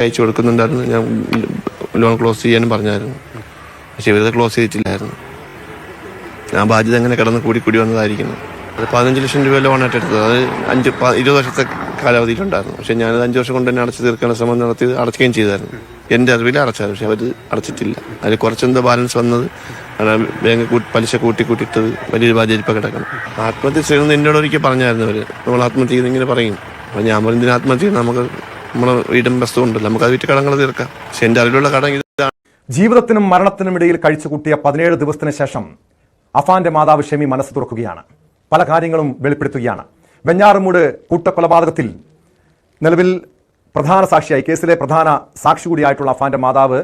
അയച്ചു കൊടുക്കുന്നുണ്ടായിരുന്നു. ഞാൻ loan close ചെയ്യാനും പറഞ്ഞായിരുന്നു. പക്ഷെ ഇവരത് ക്ലോസ് ചെയ്തിട്ടില്ലായിരുന്നു. ഞാൻ ബാധ്യത അങ്ങനെ കിടന്ന് കൂടി കൂടി വന്നതായിരിക്കുന്നു. അത് പതിനഞ്ച് ലക്ഷം രൂപ ലോണായിട്ട് എടുത്തത്. അത് അഞ്ച് ഇരുപത് വർഷത്തെ കാലാവധിയിലുണ്ടായിരുന്നു. പക്ഷെ ഞാനത് അഞ്ച് വർഷം കൊണ്ട് തന്നെ അടച്ചു തീർക്കാനുള്ള ശ്രമം നടത്തി അടയ്ക്കുകയും ചെയ്തായിരുന്നു. എന്റെ അറിവിൽ അടച്ചായിരുന്നു. പക്ഷെ അവർ അടച്ചിട്ടില്ല. അതിൽ കുറച്ചെന്തോ ബാലൻസ് വന്നത് ബാങ്ക് പലിശ കൂട്ടി കൂട്ടിയിട്ടത് വലിയൊരു ബാധ്യത ഇപ്പം കിടക്കണം. ആത്മഹത്യ ചെയ്യുന്നത് എന്നോട് ഒരിക്കൽ പറഞ്ഞായിരുന്നു അവർ നമ്മൾ ആത്മഹത്യ ഇങ്ങനെ പറയും. അപ്പം ഞാൻ പറഞ്ഞതിന് ആത്മഹത്യ നമുക്ക് നമ്മളെ വീടും വസ്തു ഉണ്ടല്ലോ നമുക്ക് അത് വിറ്റ് കടങ്ങൾ തീർക്കാം. പക്ഷെ അറിവിലുള്ള കടം ഇതാണ് ജീവിതത്തിനും മരണത്തിനും ഇടയിൽ കഴിച്ചു കൂട്ടിയ പതിനേഴ് ദിവസത്തിന് ശേഷം അഫാന്റെ മാതാവ് ഷെമി മനസ്സ് തുറക്കുകയാണ്. പല കാര്യങ്ങളും വെളിപ്പെടുത്തുകയാണ്. വെഞ്ഞാറുമൂട് കൂട്ടക്കൊലപാതകത്തിൽ നിലവിൽ പ്രധാന സാക്ഷിയായി കേസിലെ പ്രധാന സാക്ഷി കൂടിയായിട്ടുള്ള അഫാന്റെ മാതാവ്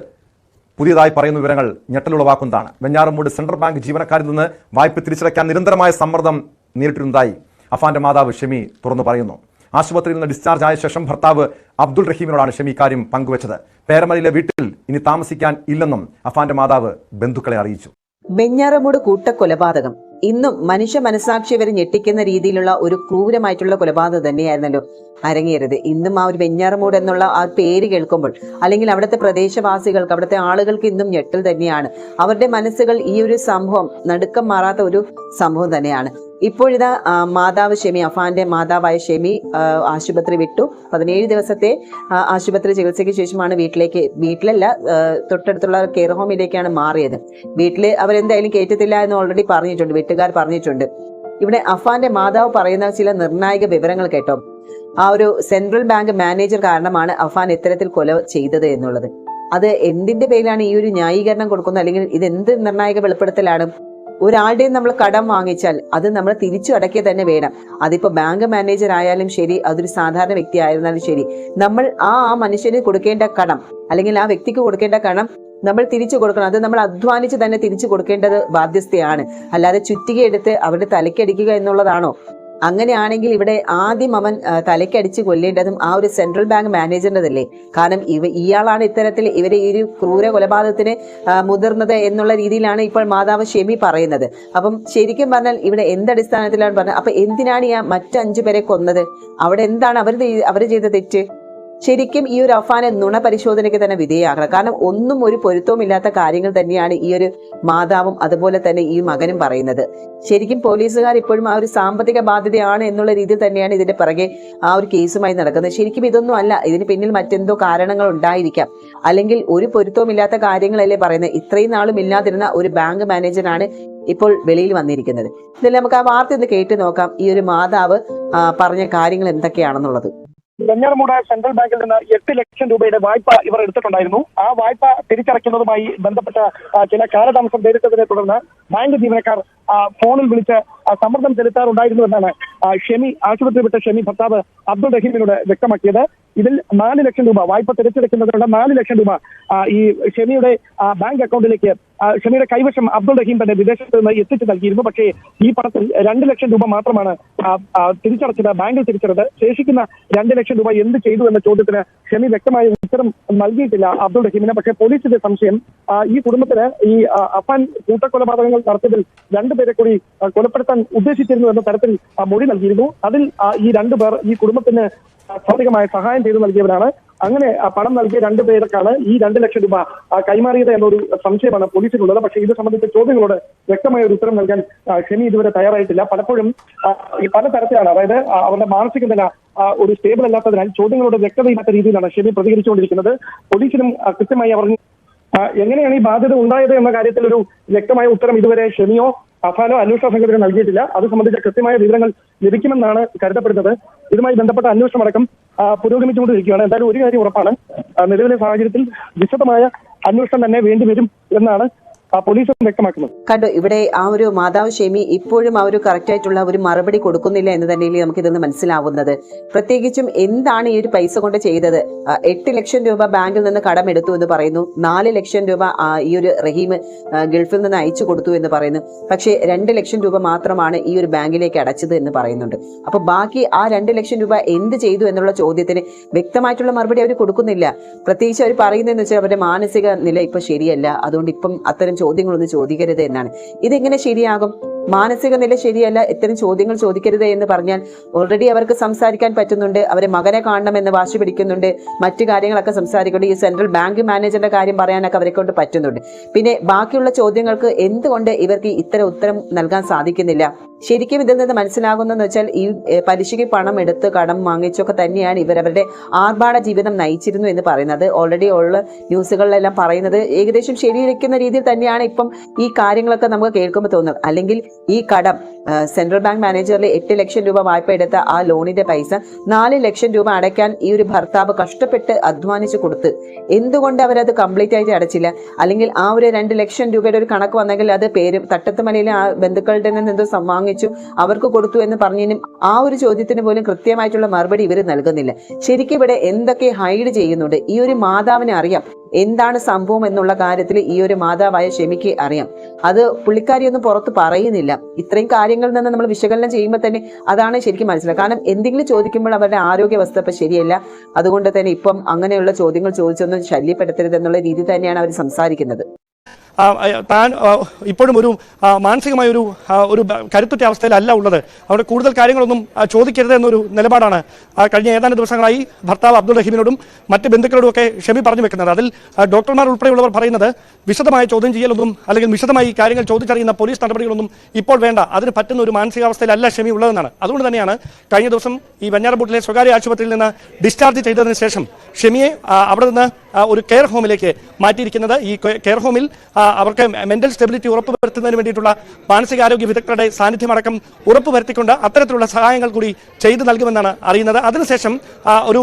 പുതിയതായി പറയുന്ന വിവരങ്ങൾ ഞെട്ടലുളവാക്കുന്നതാണ് വെഞ്ഞാറുമൂട് സെൻട്രൽ ബാങ്ക് ജീവനക്കാരിൽ നിന്ന് വായ്പ തിരിച്ചടയ്ക്കാൻ നിരന്തരമായ സമ്മർദ്ദം നേരിട്ടിരുന്നതായി അഫാന്റെ മാതാവ് ഷെമി തുറന്നു പറയുന്നു. ആശുപത്രിയിൽ നിന്ന് ഡിസ്ചാർജ് ആയ ശേഷം ഭർത്താവ് അബ്ദുൾ റഹീമിനോടാണ് ഷെമി ഇക്കാര്യം പങ്കുവച്ചത്. പേരമലയിലെ വീട്ടിൽ ഇനി താമസിക്കാൻ ഇല്ലെന്നും അഫാന്റെ മാതാവ് ബന്ധുക്കളെ അറിയിച്ചു. വെഞ്ഞാറമൂട് കൂട്ടക്കൊലപാതകം. ഇന്നും മനുഷ്യ മനസാക്ഷി വരെ ഞെട്ടിക്കുന്ന രീതിയിലുള്ള ഒരു ക്രൂരമായിട്ടുള്ള കൊലപാതകം തന്നെയായിരുന്നല്ലോ. അരങ്ങേറിയത്. ഇന്നും ആ ഒരു വെഞ്ഞാറമൂട് എന്നുള്ള ആ പേര് കേൾക്കുമ്പോൾ അല്ലെങ്കിൽ അവിടുത്തെ പ്രദേശവാസികൾക്ക് അവിടുത്തെ ആളുകൾക്ക് ഇന്നും ഞെട്ടൽ തന്നെയാണ്. അവരുടെ മനസ്സുകൾ ഈ ഒരു സംഭവം നടുക്കം മാറാത്ത ഒരു സംഭവം തന്നെയാണ്. ഇപ്പോഴിതാ മാതാവ് ഷെമി അഫാന്റെ മാതാവായ ഷെമി ആശുപത്രി വിട്ടു. പതിനേഴ് ദിവസത്തെ ആശുപത്രി ചികിത്സയ്ക്ക് ശേഷമാണ് വീട്ടിലേക്ക് വീട്ടിലല്ല തൊട്ടടുത്തുള്ള കെയർ ഹോമിലേക്കാണ് മാറിയത്. വീട്ടിൽ അവരെന്തായാലും കയറ്റത്തില്ല എന്ന് ഓൾറെഡി പറഞ്ഞിട്ടുണ്ട് വീട്ടുകാർ പറഞ്ഞിട്ടുണ്ട്. ഇവിടെ അഫാന്റെ മാതാവ് പറയുന്ന ചില നിർണായക വിവരങ്ങൾ കേട്ടോ. ആ ഒരു സെൻട്രൽ ബാങ്ക് മാനേജർ കാരണമാണ് അഫാൻ ഇത്തരത്തിൽ കൊല ചെയ്തത് എന്നുള്ളത്. അത് എന്തിന്റെ പേരിലാണ് ഈ ഒരു ന്യായീകരണം കൊടുക്കുന്നത്? അല്ലെങ്കിൽ ഇത് എന്ത് നിർണായക വെളിപ്പെടുത്തലാണ്? ഒരാളുടെയും നമ്മൾ കടം വാങ്ങിച്ചാൽ അത് നമ്മൾ തിരിച്ചു അടയ്ക്കുക തന്നെ വേണം. അതിപ്പോ ബാങ്ക് മാനേജർ ആയാലും ശരി അതൊരു സാധാരണ വ്യക്തി ആയിരുന്നാലും ശരി നമ്മൾ ആ ആ മനുഷ്യന് കൊടുക്കേണ്ട കടം അല്ലെങ്കിൽ ആ വ്യക്തിക്ക് കൊടുക്കേണ്ട കടം നമ്മൾ തിരിച്ചു കൊടുക്കണം. അത് നമ്മൾ അധ്വാനിച്ച് തന്നെ തിരിച്ചു കൊടുക്കേണ്ടത് ബാധ്യസ്ഥയാണ്. അല്ലാതെ ചുറ്റികയെടുത്ത് അവരുടെ തലയ്ക്കടിക്കുക എന്നുള്ളതാണോ? അങ്ങനെയാണെങ്കിൽ ഇവിടെ ആദ്യം അവൻ തലയ്ക്കടിച്ച് കൊല്ലേണ്ടതും ആ ഒരു സെൻട്രൽ ബാങ്ക് മാനേജറിന്റെതല്ലേ കാരണം ഇവ ഇയാളാണ് ഇത്തരത്തിൽ ഇവരെ ഈ ഒരു ക്രൂര കൊലപാതകത്തിന് മുതിർന്നത് എന്നുള്ള രീതിയിലാണ് ഇപ്പോൾ മാതാവ് ഷെമി പറയുന്നത്. അപ്പം ശരിക്കും പറഞ്ഞാൽ ഇവിടെ എന്തടിസ്ഥാനത്തിലാണ് പറഞ്ഞത്? അപ്പം എന്തിനാണ് ഈ മറ്റഞ്ചു മറ്റു പേരെ കൊന്നത്? അവിടെ എന്താണ് അവർ അവർ ചെയ്ത തെറ്റ്? ശരിക്കും ഈ ഒരു അഫാനെ നുണ പരിശോധനയ്ക്ക് തന്നെ വിധേയമാകണം കാരണം ഒന്നും ഒരു പൊരുത്തവും ഇല്ലാത്ത കാര്യങ്ങൾ തന്നെയാണ് ഈ ഒരു മാതാവും അതുപോലെ തന്നെ ഈ മകനും പറയുന്നത്. ശരിക്കും പോലീസുകാർ ഇപ്പോഴും ആ ഒരു സാമ്പത്തിക ബാധ്യതയാണ് എന്നുള്ള രീതിയിൽ തന്നെയാണ് ഇതിന്റെ പിറകെ ആ ഒരു കേസുമായി നടക്കുന്നത്. ശരിക്കും ഇതൊന്നും അല്ല. ഇതിന് പിന്നിൽ മറ്റെന്തോ കാരണങ്ങൾ ഉണ്ടായിരിക്കാം. അല്ലെങ്കിൽ ഒരു പൊരുത്തവും ഇല്ലാത്ത കാര്യങ്ങളല്ലേ പറയുന്നത്. ഇത്രയും നാളും ഇല്ലാതിരുന്ന ഒരു ബാങ്ക് മാനേജറാണ് ഇപ്പോൾ വെളിയിൽ വന്നിരിക്കുന്നത്. ഇതിൽ നമുക്ക് ആ വാർത്ത ഒന്ന് കേട്ട് നോക്കാം. ഈ ഒരു മാതാവ് പറഞ്ഞ കാര്യങ്ങൾ എന്തൊക്കെയാണെന്നുള്ളത്. വെഞ്ഞാറമൂട് സെൻട്രൽ ബാങ്കിൽ നിന്ന് എട്ട് ലക്ഷം രൂപയുടെ വായ്പ ഇവർ എടുത്തിട്ടുണ്ടായിരുന്നു. ആ വായ്പ തിരിച്ചടയ്ക്കുന്നതുമായി ബന്ധപ്പെട്ട ചില കാലതാമസം നേരിട്ടതിനെ തുടർന്ന് ബാങ്ക് ജീവനക്കാർ ഫോണിൽ വിളിച്ച് സമ്മർദ്ദം ചെലുത്താറുണ്ടായിരുന്നു എന്നാണ് ഷെമി ആശുപത്രി വിട്ട ഷെമി ഭർത്താവ് അബ്ദുൾ റഹീമിനോട് വ്യക്തമാക്കിയത്. ഇതിൽ നാല് ലക്ഷം രൂപ വായ്പ തിരിച്ചെടുക്കുന്നതിനുള്ള നാല് ലക്ഷം രൂപ ഈ ഷെമിയുടെ ബാങ്ക് അക്കൗണ്ടിലേക്ക് ഷെമിയുടെ കൈവശം അബ്ദുൾ റഹീം തന്നെ വിദേശത്ത് നിന്ന് എത്തിച്ചു നൽകിയിരുന്നു. പക്ഷേ ഈ പണത്തിൽ രണ്ട് ലക്ഷം രൂപ മാത്രമാണ് തിരിച്ചടച്ചത് ബാങ്കിൽ തിരിച്ചടച്ചത് ശേഷിക്കുന്ന രണ്ട് ലക്ഷം രൂപ എന്ത് ചെയ്തു എന്ന ചോദ്യത്തിന് ഷെമി വ്യക്തമായ ഉത്തരം നൽകിയിട്ടില്ല. അബ്ദുൾ റഹീമിന് പക്ഷെ പോലീസിന്റെ സംശയം ഈ കുടുംബത്തിന് ഈ അഫാൻ കൂട്ടക്കൊലപാതകങ്ങൾ നടത്തിയതിൽ രണ്ടുപേരെ കൂടി കൊലപ്പെടുത്താൻ ഉദ്ദേശിച്ചിരുന്നു എന്ന തരത്തിൽ മൊഴി നൽകിയിരുന്നു. അതിൽ ഈ രണ്ടുപേർ ഈ കുടുംബത്തിന് സാമ്പത്തികമായ സഹായം ചെയ്തു നൽകിയവരാണ്. അങ്ങനെ പണം നൽകിയ രണ്ടു പേർക്കാണ് ഈ രണ്ട് ലക്ഷം രൂപ കൈമാറിയത് എന്നൊരു സംശയമാണ് പോലീസിനുള്ളത്. പക്ഷേ ഇത് സംബന്ധിച്ച ചോദ്യങ്ങളോട് വ്യക്തമായ ഒരു ഉത്തരം നൽകാൻ ഷെമി ഇതുവരെ തയ്യാറായിട്ടില്ല. പലപ്പോഴും പല തരത്തിലാണ്. അതായത് അവരുടെ മാനസിക നില ഒരു സ്റ്റേബിൾ അല്ലാത്തതിനാൽ ചോദ്യങ്ങളോട് വ്യക്തതയില്ലാത്ത രീതിയിലാണ് ഷെമി പ്രതികരിച്ചുകൊണ്ടിരിക്കുന്നത്. പോലീസിനും കൃത്യമായി അവർ എങ്ങനെയാണ് ഈ ബാധ്യത ഉണ്ടായത് എന്ന കാര്യത്തിൽ ഒരു വ്യക്തമായ ഉത്തരം ഇതുവരെ ഷെമിയോ അഫാനോ അന്വേഷണ സംഘത്തിന് നൽകിയിട്ടില്ല. അത് സംബന്ധിച്ച കൃത്യമായ വിവരങ്ങൾ ലഭിക്കുമെന്നാണ് കരുതപ്പെടുന്നത്. ഇതുമായി ബന്ധപ്പെട്ട അന്വേഷണം അടക്കം പുരോഗമിച്ചുകൊണ്ടിരിക്കുകയാണ്. എന്തായാലും ഒരു കാര്യം ഉറപ്പാണ്. നിലവിലെ സാഹചര്യത്തിൽ വിശദമായ അന്വേഷണം തന്നെ വേണ്ടിവരും എന്നാണ് പോലീസും വ്യക്തമാക്കുന്നത് കണ്ടു ഇവിടെ ആ ഒരു മാതാവ് ഷെമി ഇപ്പോഴും ആ ഒരു കറക്റ്റ് ആയിട്ടുള്ള ഒരു മറുപടി കൊടുക്കുന്നില്ല എന്ന് തന്നെയല്ലേ നമുക്ക് ഇതൊന്ന് മനസ്സിലാവുന്നത്. പ്രത്യേകിച്ചും എന്താണ് ഈ ഒരു പൈസ കൊണ്ട് ചെയ്തത്? എട്ട് ലക്ഷം രൂപ ബാങ്കിൽ നിന്ന് കടമെടുത്തു എന്ന് പറയുന്നു. നാല് ലക്ഷം രൂപ ഈ ഒരു റഹീം ഗൾഫിൽ നിന്ന് അയച്ചു കൊടുത്തു എന്ന് പറയുന്നു. പക്ഷേ രണ്ട് ലക്ഷം രൂപ മാത്രമാണ് ഈ ഒരു ബാങ്കിലേക്ക് അടച്ചത് എന്ന് പറയുന്നുണ്ട്. അപ്പൊ ബാക്കി ആ രണ്ട് ലക്ഷം രൂപ എന്ത് ചെയ്തു എന്നുള്ള ചോദ്യത്തിന് വ്യക്തമായിട്ടുള്ള മറുപടി അവർ കൊടുക്കുന്നില്ല. പ്രത്യേകിച്ച് അവർ പറയുന്നതെന്ന് വെച്ചാൽ അവരുടെ മാനസിക നില ഇപ്പൊ ശരിയല്ല. അതുകൊണ്ട് ഇപ്പം അത്തരം ചോദ്യങ്ങളൊന്നും ചോദിക്കരുത് എന്നാണ്. ഇതെങ്ങനെ ശരിയാകും? മാനസിക നില ശരിയല്ല ഇത്തരം ചോദ്യങ്ങൾ ചോദിക്കരുത് എന്ന് പറഞ്ഞാൽ ഓൾറെഡി അവർക്ക് സംസാരിക്കാൻ പറ്റുന്നുണ്ട് അവരെ മകനെ കാണണമെന്ന് വാശി പിടിക്കുന്നുണ്ട് മറ്റു കാര്യങ്ങളൊക്കെ സംസാരിക്കുന്നുണ്ട്. ഈ സെൻട്രൽ ബാങ്ക് മാനേജറിന്റെ കാര്യം പറയാനൊക്കെ അവരെ കൊണ്ട് പറ്റുന്നുണ്ട്. പിന്നെ ബാക്കിയുള്ള ചോദ്യങ്ങൾക്ക് എന്തുകൊണ്ട് ഇവർക്ക് ഇത്തരം ഉത്തരം നൽകാൻ സാധിക്കുന്നില്ല? ശരിക്കും ഇതിൽ നിന്ന് മനസ്സിലാകുന്നതെന്ന് വെച്ചാൽ ഈ പലിശയ്ക്ക് പണം എടുത്ത് കടം വാങ്ങിച്ചൊക്കെ തന്നെയാണ് ഇവർ അവരുടെ ആർഭാട ജീവിതം നയിച്ചിരുന്നു എന്ന് പറയുന്നത്. ഓൾറെഡി ഉള്ള ന്യൂസുകളിലെല്ലാം പറയുന്നത് ഏകദേശം ശരിയിരിക്കുന്ന രീതിയിൽ തന്നെയാണ് ഇപ്പം ഈ കാര്യങ്ങളൊക്കെ നമുക്ക് കേൾക്കുമ്പോൾ തോന്നുന്നത്. അല്ലെങ്കിൽ ഈ കടം സെൻട്രൽ ബാങ്ക് മാനേജറിൽ എട്ട് ലക്ഷം രൂപ വായ്പ എടുത്ത ആ ലോണിന്റെ പൈസ നാല് ലക്ഷം രൂപ അടയ്ക്കാൻ ഈ ഒരു ഭർത്താവ് കഷ്ടപ്പെട്ട് അധ്വാനിച്ചു കൊടുത്ത്. എന്തുകൊണ്ട് അവരത് കംപ്ലീറ്റ് ആയിട്ട് അടച്ചില്ല? അല്ലെങ്കിൽ ആ ഒരു രണ്ട് ലക്ഷം രൂപയുടെ ഒരു കണക്ക് വന്നെങ്കിൽ അത് പേര് തട്ടത്തുമലയിലെ ആ ബന്ധുക്കളുടെ നിന്ന് എന്തോ വാങ്ങിച്ചു അവർക്ക് കൊടുത്തു എന്ന് പറഞ്ഞതിനും ആ ഒരു ചോദ്യത്തിന് പോലും കൃത്യമായിട്ടുള്ള മറുപടി ഇവർ നൽകുന്നില്ല. ശരിക്കും ഇവിടെ എന്തൊക്കെ ഹൈഡ് ചെയ്യുന്നുണ്ട്? ഈ ഒരു മാതാവിനെ അറിയാം. എന്താണ് സംഭവം എന്നുള്ള കാര്യത്തിൽ ഈ ഒരു മാതാവായ ഷെമിക്ക് അറിയാം. അത് പുള്ളിക്കാരിയൊന്നും പുറത്ത് പറയുന്നില്ല. ഇത്രയും കാര്യങ്ങളിൽ നിന്ന് നമ്മൾ വിശകലനം ചെയ്യുമ്പോൾ തന്നെ അതാണ് ശരിക്കും മനസ്സിലാക്കുക കാരണം എന്തെങ്കിലും ചോദിക്കുമ്പോൾ അവരുടെ ആരോഗ്യാവസ്ഥ ഇപ്പം ശരിയല്ല. അതുകൊണ്ട് തന്നെ ഇപ്പം അങ്ങനെയുള്ള ചോദ്യങ്ങൾ ചോദിച്ചൊന്നും ശല്യപ്പെടുത്തരുത് എന്നുള്ള രീതി തന്നെയാണ് അവർ സംസാരിക്കുന്നത്. താൻ ഇപ്പോഴും ഒരു മാനസികമായ ഒരു ഒരു കരുത്തുറ്റ അവസ്ഥയിലല്ല ഉള്ളത്. അവിടെ കൂടുതൽ കാര്യങ്ങളൊന്നും ചോദിക്കരുത് എന്നൊരു നിലപാടാണ്. കഴിഞ്ഞ ഏതാനും ദിവസങ്ങളായി ഭർത്താവ് അബ്ദുൾ റഹീമിനോടും മറ്റ് ബന്ധുക്കളോടും ഒക്കെ ഷെമി പറഞ്ഞു വെക്കുന്നത്. അതിൽ ഡോക്ടർമാർ ഉൾപ്പെടെയുള്ളവർ പറയുന്നത് വിശദമായ ചോദ്യം ചെയ്യലൊന്നും അല്ലെങ്കിൽ വിശദമായി കാര്യങ്ങൾ ചോദിച്ചറിയുന്ന പോലീസ് നടപടികളൊന്നും ഇപ്പോൾ വേണ്ട. അതിന് പറ്റുന്ന ഒരു മാനസികാവസ്ഥയിലല്ല ഷെമി ഉള്ളതെന്നാണ് അതുകൊണ്ട് തന്നെയാണ് കഴിഞ്ഞ ദിവസം ഈ വെഞ്ഞാറമ്പൂട്ടിലെ സ്വകാര്യ ആശുപത്രിയിൽ നിന്ന് ഡിസ്ചാർജ് ചെയ്തതിന് ശേഷം ഷെമിയെ അവിടെ നിന്ന് ഒരു കെയർ ഹോമിലേക്ക് മാറ്റിയിരിക്കുന്നത്. ഈ കെയർ ഹോമിൽ അവർക്ക് മെന്റൽ സ്റ്റെബിലിറ്റി ഉറപ്പുവരുത്തുന്നതിന് വേണ്ടിയിട്ടുള്ള മാനസികാരോഗ്യ വിദഗ്ധരുടെ സാന്നിധ്യം അടക്കം ഉറപ്പുവരുത്തിക്കൊണ്ട് അത്തരത്തിലുള്ള സഹായങ്ങൾ കൂടി ചെയ്തു നൽകുമെന്നാണ് അറിയുന്നത്. അതിനുശേഷം ഒരു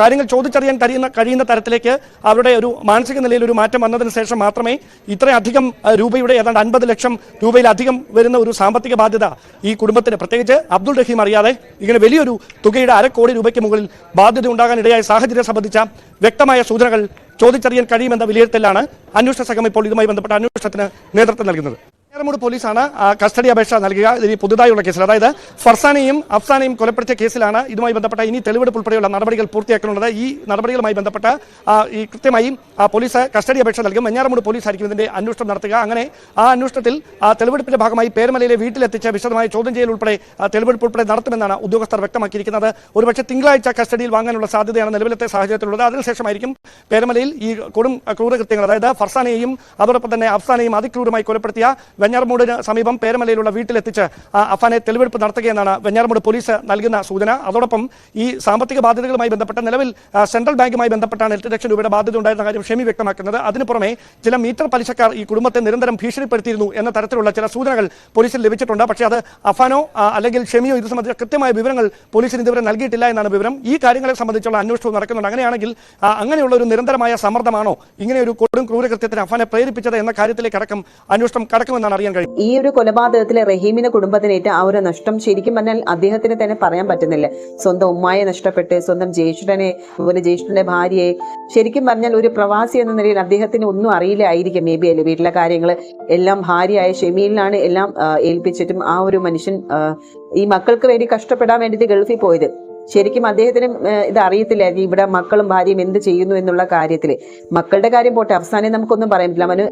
കാര്യങ്ങൾ ചോദിച്ചറിയാൻ കഴിയുന്ന കഴിയുന്ന തരത്തിലേക്ക് അവരുടെ ഒരു മാനസിക നിലയിൽ ഒരു മാറ്റം വന്നതിന് ശേഷം മാത്രമേ ഇത്രയധികം രൂപയുടെ ഏതാണ്ട് അൻപത് ലക്ഷം രൂപയിലധികം വരുന്ന ഒരു സാമ്പത്തിക ബാധ്യത ഈ കുടുംബത്തിന് പ്രത്യേകിച്ച് അബ്ദുൾ റഹീം അറിയാതെ ഇങ്ങനെ വലിയൊരു തുകയുടെ അര കോടി രൂപയ്ക്ക് മുകളിൽ ബാധ്യത ഉണ്ടാകാൻ ഇടയായ സാഹചര്യം സംബന്ധിച്ച വ്യക്തമായ സൂചനകൾ ചോദിച്ചറിയാൻ കഴിയുമെന്ന വിലയിരുത്തലാണ് അന്വേഷണ സംഘം ഇപ്പോൾ ഇതുമായി ബന്ധപ്പെട്ട അന്വേഷണത്തിന് നേതൃത്വം നൽകുന്നത്. ഏറമൂട് പോലീസാണ് കസ്റ്റഡി അപേക്ഷ നൽകുക. ഇത് ഈ പുതുതായുള്ള കേസിൽ. അതായത് ഫർസാനെയും അഫ്സാനെയും കൊലപ്പെടുത്തിയ കേസിലാണ് ഇതുമായി ബന്ധപ്പെട്ട ഇനി തെളിവെടുപ്പ് ഉൾപ്പെടെയുള്ള നടപടികൾ പൂർത്തിയാക്കുന്നുള്ളത് ഈ നടപടികളുമായി ബന്ധപ്പെട്ട ഈ കൃത്യമായി പോലീസ് കസ്റ്റഡി അപേക്ഷ നൽകും. വെഞ്ഞാറമൂട് പോലീസ് ആയിരിക്കും ഇതിന്റെ അന്വേഷണം നടത്തുക. അങ്ങനെ ആ അന്വേഷണത്തിൽ തെളിവെടുപ്പിന്റെ ഭാഗമായി പേരമലയിലെ വീട്ടിലെത്തിച്ച വിശദമായ ചോദ്യം ചെയ്യൽ ഉൾപ്പെടെ തെളിവെടുപ്പ് ഉൾപ്പെടെ നടത്തുമെന്നാണ് ഉദ്യോഗസ്ഥർ വ്യക്തമാക്കിയിരിക്കുന്നത്. ഒരുപക്ഷെ തിങ്കളാഴ്ച കസ്റ്റഡിയിൽ വാങ്ങാനുള്ള സാധ്യതയാണ് നിലവിലത്തെ സാഹചര്യത്തിലുള്ളത്. അതിനുശേഷമായിരിക്കും പേരമലയിൽ ഈ കൊടും ക്രൂരകൃത്യങ്ങൾ. അതായത് ഫർസാനെയും അതോടൊപ്പം തന്നെ അഫ്സാനെയും അതിക്രൂരമായി കൊലപ്പെടുത്തിയ വെഞ്ഞാറമൂടിന് സമീപം പേരമലയിലുള്ള വീട്ടിലെത്തിച്ച് അഫാനെ തെളിവെടുപ്പ് നടത്തുകയെന്നാണ് വെഞ്ഞാർമൂട് പോലീസ് നൽകുന്ന സൂചന. അതോടൊപ്പം ഈ സാമ്പത്തിക ബാധ്യതകളുമായി ബന്ധപ്പെട്ട നിലവിൽ സെൻട്രൽ ബാങ്കുമായി ബന്ധപ്പെട്ടാണ് എട്ട് ലക്ഷം രൂപയുടെ ബാധ്യത ഉണ്ടായിരുന്ന കാര്യം ഷെമി വ്യക്തമാക്കുന്നത്. അതിനു പുറമെ ചില മീറ്റർ പലിശക്കാർ ഈ കുടുംബത്തെ നിരന്തരം ഭീഷണിപ്പെടുത്തിയിരുന്നു എന്ന തരത്തിലുള്ള ചില സൂചനകൾ പോലീസിൽ ലഭിച്ചിട്ടുണ്ട്. പക്ഷേ അത് അഫാനോ അല്ലെങ്കിൽ ഷെമിയോ ഇത് സംബന്ധിച്ച കൃത്യമായ വിവരങ്ങൾ പോലീസിന് ഇതുവരെ നൽകിയിട്ടില്ല എന്നാണ് വിവരം. ഈ കാര്യങ്ങളെ സംബന്ധിച്ചുള്ള അന്വേഷണവും നടക്കുന്നുണ്ട്. അങ്ങനെയാണെങ്കിൽ അങ്ങനെയുള്ള ഒരു നിരന്തരമായ സമ്മർദ്ദമാണോ ഇങ്ങനെ ഒരു കൊടും ക്രൂരകൃത്യത്തിന് അഫാനെ പ്രേരിപ്പിച്ചത് എന്ന കാര്യത്തിലേക്ക് അടക്കം അന്വേഷണം കടക്കുമെന്നാണ് അറിയാൻ കഴിയും ഈ ഒരു കൊലപാതകത്തിൽ റഹീമിന്റെ കുടുംബത്തിനേറ്റ ആ ഒരു നഷ്ടം ശരിക്കും പറഞ്ഞാൽ അദ്ദേഹത്തിന് തന്നെ പറയാൻ പറ്റുന്നില്ല. സ്വന്തം ഉമ്മായെ നഷ്ടപ്പെട്ട് സ്വന്തം ജ്യേഷ്ഠനെ അതുപോലെ ജ്യേഷ്ഠന്റെ ഭാര്യയെ. ശരിക്കും പറഞ്ഞാൽ ഒരു പ്രവാസി എന്ന നിലയിൽ അദ്ദേഹത്തിന് ഒന്നും അറിയില്ലായിരിക്കും മേ ബി അല്ലെ? വീട്ടിലെ കാര്യങ്ങൾ എല്ലാം ഭാര്യയായ ഷെമീലിനാണ് എല്ലാം ഏൽപ്പിച്ചിട്ടും ആ ഒരു മനുഷ്യൻ ഈ മക്കൾക്ക് വേണ്ടി കഷ്ടപ്പെടാൻ വേണ്ടിയിട്ട് ഗൾഫിൽ പോയത്. ശരിക്കും അദ്ദേഹത്തിന് ഇത് അറിയത്തില്ലായിരിക്കും ഇവിടെ മക്കളും ഭാര്യയും എന്ത് ചെയ്യുന്നു എന്നുള്ള കാര്യത്തിൽ മക്കളുടെ കാര്യം പോട്ടെ അഫ്സാനെ നമുക്കൊന്നും പറയാൻ പറ്റില്ല. അവന്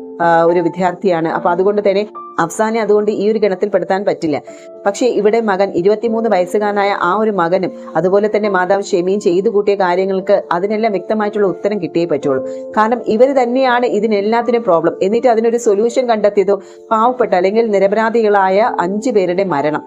ഒരു വിദ്യാർത്ഥിയാണ്. അപ്പൊ അതുകൊണ്ട് തന്നെ അഫ്സാനെ അതുകൊണ്ട് ഈ ഒരു ഗണത്തിൽപ്പെടുത്താൻ പറ്റില്ല. പക്ഷേ ഇവിടെ മകൻ ഇരുപത്തിമൂന്ന് വയസ്സുകാരനായ ആ ഒരു മകനും അതുപോലെ തന്നെ മാതാവ് ഷെമിയും ചെയ്തു കൂട്ടിയ കാര്യങ്ങൾക്ക് അതിനെല്ലാം വ്യക്തമായിട്ടുള്ള ഉത്തരം കിട്ടിയേ പറ്റുള്ളൂ. കാരണം ഇവർ തന്നെയാണ് ഇതിനെല്ലാത്തിനും പ്രോബ്ലം എന്നിട്ട് അതിനൊരു സൊല്യൂഷൻ കണ്ടെത്തിയതോ പാവപ്പെട്ട അല്ലെങ്കിൽ നിരപരാധികളായ അഞ്ചു പേരുടെ മരണം.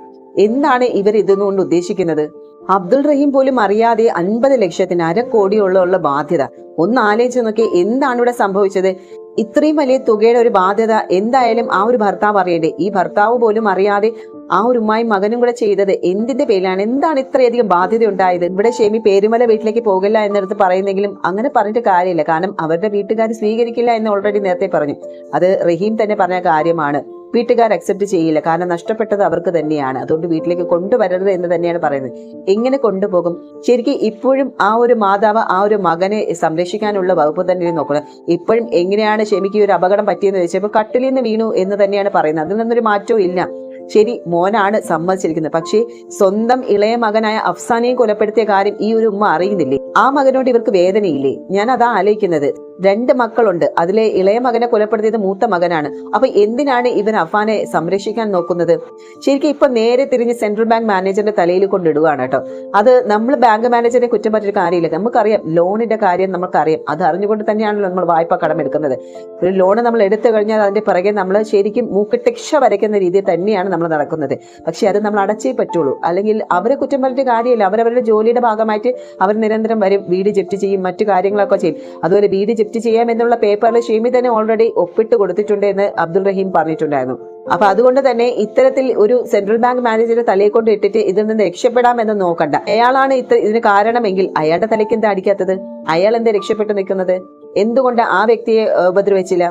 എന്താണ് ഇവർ ഇതുകൊണ്ട് ഉദ്ദേശിക്കുന്നത്? അബ്ദുൾ റഹീം പോലും അറിയാതെ അൻപത് ലക്ഷത്തിന് അര കോടിയുള്ള ബാധ്യത. ഒന്ന് ആലോചിച്ച് നോക്കി എന്താണ് ഇവിടെ സംഭവിച്ചത്? ഇത്രയും വലിയ തുകയുടെ ഒരു ബാധ്യത എന്തായാലും ആ ഒരു ഭർത്താവ് അറിയണ്ടേ? ഈ ഭർത്താവ് പോലും അറിയാതെ ആ ഒരു ഉമ്മായും മകനും കൂടെ ചെയ്തത് എന്തിന്റെ പേരിലാണ്? എന്താണ് ഇത്രയധികം ബാധ്യത ഉണ്ടായത് ഇവിടെ ഷെമി പേരുമല വീട്ടിലേക്ക് പോകില്ല എന്നിടത്ത് പറയുന്നെങ്കിലും അങ്ങനെ പറഞ്ഞിട്ട് കാര്യമില്ല. കാരണം അവരുടെ വീട്ടുകാർ സ്വീകരിക്കില്ല എന്ന് ഓൾറെഡി നേരത്തെ പറഞ്ഞു. അത് റഹീം തന്നെ പറഞ്ഞ കാര്യമാണ്. വീട്ടുകാർ അക്സെപ്റ്റ് ചെയ്യില്ല. കാരണം നഷ്ടപ്പെട്ടത് അവർക്ക് തന്നെയാണ്. അതുകൊണ്ട് വീട്ടിലേക്ക് കൊണ്ടുവരരുത് എന്ന് തന്നെയാണ് പറയുന്നത്. എങ്ങനെ കൊണ്ടുപോകും? ശരിക്കും ഇപ്പോഴും ആ ഒരു മാതാവ് ആ ഒരു മകനെ സംരക്ഷിക്കാനുള്ള വകുപ്പ് തന്നെയാണ് നോക്കുന്നത് ഇപ്പോഴും എങ്ങനെയാണ് ഷെമിക്ക് ഒരു അപകടം പറ്റിയെന്ന് ചോദിച്ചപ്പോൾ കട്ടിലിൽ നിന്ന് വീണു എന്ന് തന്നെയാണ് പറയുന്നത്. അതിൽ നിന്നൊരു മാറ്റവും ഇല്ല. ശരി മോനാണ് സമ്മതിച്ചിരിക്കുന്നത്. പക്ഷേ സ്വന്തം ഇളയ മകനായ അഫ്സാനെയും കൊലപ്പെടുത്തിയ കാര്യം ഈ ഒരു ഉമ്മ അറിയുന്നില്ലേ? ആ മകനോട് ഇവർക്ക് വേദനയില്ലേ? ഞാൻ അതാ ആലോചിക്കുന്നത്. രണ്ട് മക്കളുണ്ട്. അതിലെ ഇളയ മകനെ കൊലപ്പെടുത്തിയത് മൂത്ത മകനാണ്. അപ്പൊ എന്തിനാണ് ഇവൻ അഫാനെ സംരക്ഷിക്കാൻ നോക്കുന്നത്? ശരിക്കും ഇപ്പൊ നേരെ തിരിഞ്ഞ് സെൻട്രൽ ബാങ്ക് മാനേജറിന്റെ തലയിൽ കൊണ്ടിടുകയാണ് കേട്ടോ. അത് നമ്മൾ ബാങ്ക് മാനേജറിനെ കുറ്റം പറ്റിയൊരു കാര്യമില്ല. നമുക്കറിയാം ലോണിന്റെ കാര്യം നമുക്കറിയാം. അത് അറിഞ്ഞുകൊണ്ട് തന്നെയാണല്ലോ നമ്മൾ വായ്പ കടമെടുക്കുന്നത് ഒരു ലോൺ നമ്മൾ എടുത്തു കഴിഞ്ഞാൽ അതിന്റെ പിറകെ നമ്മൾ ശരിക്കും മൂക്കിട്ടിക്ഷ വരയ്ക്കുന്ന രീതിയിൽ തന്നെയാണ് നമ്മൾ നടക്കുന്നത്. പക്ഷെ അത് നമ്മൾ അടച്ചേ പറ്റുള്ളൂ. അല്ലെങ്കിൽ അവരെ കുറ്റം പറഞ്ഞിട്ട് കാര്യമില്ല. അവരവരുടെ ജോലിയുടെ ഭാഗമായിട്ട് അവർ നിരന്തരം വരും. വീട് ജപ്തി ചെയ്യും. മറ്റു കാര്യങ്ങളൊക്കെ ചെയ്യും. അതുപോലെ വീട് ജപ്തി ചെയ്യാം എന്നുള്ള പേപ്പറിൽ ഷെമി തന്നെ ഓൾറെഡി ഒപ്പിട്ട് കൊടുത്തിട്ടുണ്ട് എന്ന് അബ്ദുൾ റഹീം പറഞ്ഞിട്ടുണ്ടായിരുന്നു. അപ്പൊ അതുകൊണ്ട് തന്നെ ഇത്തരത്തിൽ ഒരു സെൻട്രൽ ബാങ്ക് മാനേജറെ തലയെ കൊണ്ട് ഇട്ടിട്ട് ഇതിൽ നിന്ന് രക്ഷപ്പെടാം എന്ന് നോക്കണ്ട. അയാളാണ് ഇത്ര ഇതിന് കാരണമെങ്കിൽ അയാളുടെ തലയ്ക്ക് എന്താ അടിക്കാത്തത്? അയാൾ എന്താ രക്ഷപ്പെട്ടു നിൽക്കുന്നത്? എന്തുകൊണ്ട് ആ വ്യക്തിയെ ഉപദ്രവിച്ചില്ല?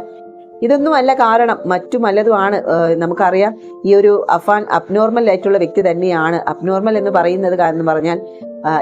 ഇതൊന്നും അല്ല കാരണം. മറ്റു പലതുമാണ് നമുക്കറിയാം. ഈ ഒരു അഫാൻ അബ്നോർമൽ ആയിട്ടുള്ള വ്യക്തി തന്നെയാണ്. അബ്നോർമൽ എന്ന് പറയുന്നത് കാരണം പറഞ്ഞാൽ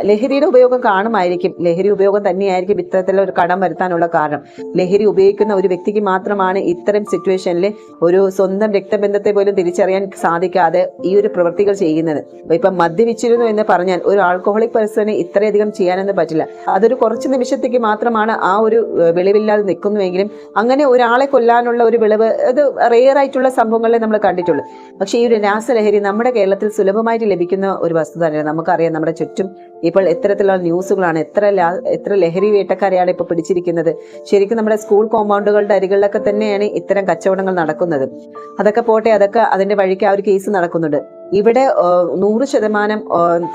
ലഹരിയുടെ ഉപയോഗം കാണുമായിരിക്കും. ലഹരി ഉപയോഗം തന്നെയായിരിക്കും ഇത്തരത്തിലുള്ള ഒരു കടം വരുത്താനുള്ള കാരണം. ലഹരി ഉപയോഗിക്കുന്ന ഒരു വ്യക്തിക്ക് മാത്രമാണ് ഇത്തരം സിറ്റുവേഷനിൽ ഒരു സ്വന്തം രക്തബന്ധത്തെ പോലും തിരിച്ചറിയാൻ സാധിക്കാതെ ഈ ഒരു പ്രവൃത്തികൾ ചെയ്യുന്നത്. ഇപ്പം മദ്യപിച്ചിരുന്നു എന്ന് പറഞ്ഞാൽ ഒരു ആൾക്കോഹോളിക് പേഴ്സണെ ഇത്രയധികം ചെയ്യാനൊന്നും പറ്റില്ല. അതൊരു കുറച്ച് നിമിഷത്തേക്ക് മാത്രമാണ് ആ ഒരു വിളിവില്ലാതെ നിൽക്കുന്നുവെങ്കിലും അങ്ങനെ ഒരാളെ കൊല്ലാനുള്ള ഒരു വിളവ് അത് റെയർ ആയിട്ടുള്ള സംഭവങ്ങളെ നമ്മൾ കണ്ടിട്ടുള്ളൂ. പക്ഷേ ഈ ഒരു രാസലഹരി നമ്മുടെ കേരളത്തിൽ സുലഭമായിട്ട് ലഭിക്കുന്ന ഒരു വസ്തുത തന്നെയാണ്. നമുക്കറിയാം നമ്മുടെ ചുറ്റും ഇപ്പോൾ എത്തരത്തിലുള്ള ന്യൂസുകളാണ്. എത്ര എത്ര ലഹരി വേട്ടക്കാരെയാണ് ഇപ്പോൾ പിടിച്ചിരിക്കുന്നത്? ശരിക്കും നമ്മുടെ സ്കൂൾ കോമ്പൗണ്ടുകളുടെ അരികളിലൊക്കെ തന്നെയാണ് ഇത്തരം കച്ചവടങ്ങൾ നടക്കുന്നത്. അതൊക്കെ പോട്ടെ അതൊക്കെ അതിന്റെ വഴിക്ക് ആ ഒരു കേസ് നടക്കുന്നുണ്ട്. ഇവിടെ നൂറ് ശതമാനം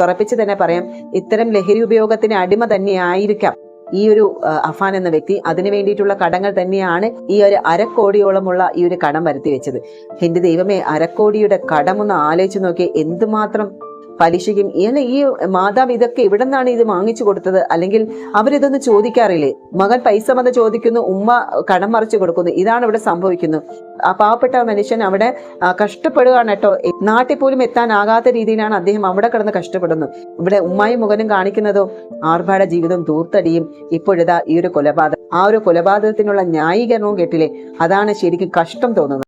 തുറപ്പിച്ച് തന്നെ പറയാം ഇത്തരം ലഹരി ഉപയോഗത്തിന് അടിമ തന്നെയായിരിക്കാം ഈ ഒരു അഫാൻ എന്ന വ്യക്തി. അതിനു വേണ്ടിയിട്ടുള്ള കടങ്ങൾ തന്നെയാണ് ഈ ഒരു അരക്കോടിയോളമുള്ള ഈ ഒരു കടം വരുത്തി വെച്ചത് എന്റെ ദൈവമേ അരക്കോടിയുടെ കടമൊന്ന് ആലോചിച്ച് നോക്കിയാൽ എന്തുമാത്രം പലിശയ്ക്കും അല്ല ഈ മാതാവ് ഇതൊക്കെ ഇവിടെ നിന്നാണ് ഇത് വാങ്ങിച്ചു കൊടുത്തത്? അല്ലെങ്കിൽ അവരിതൊന്നും ചോദിക്കാറില്ലേ? മകൻ പൈസ വന്ന് ചോദിക്കുന്നു ഉമ്മ കടം മറിച്ചു കൊടുക്കുന്നു. ഇതാണ് ഇവിടെ സംഭവിക്കുന്നത്. ആ പാവപ്പെട്ട മനുഷ്യൻ അവിടെ കഷ്ടപ്പെടുകയാണ് കേട്ടോ. നാട്ടിൽ പോലും എത്താനാകാത്ത രീതിയിലാണ് അദ്ദേഹം അവിടെ കിടന്ന് കഷ്ടപ്പെടുന്നത്. ഇവിടെ ഉമ്മായും മുഖനും കാണിക്കുന്നതോ ആർഭാട ജീവിതം ദൂർത്തടിയും ഇപ്പോഴിതാ ഈ ഒരു കൊലപാതകം. ആ ഒരു കൊലപാതകത്തിനുള്ള ന്യായീകരണവും കേട്ടില്ലേ? അതാണ് ശരിക്കും കഷ്ടം തോന്നുന്നത്.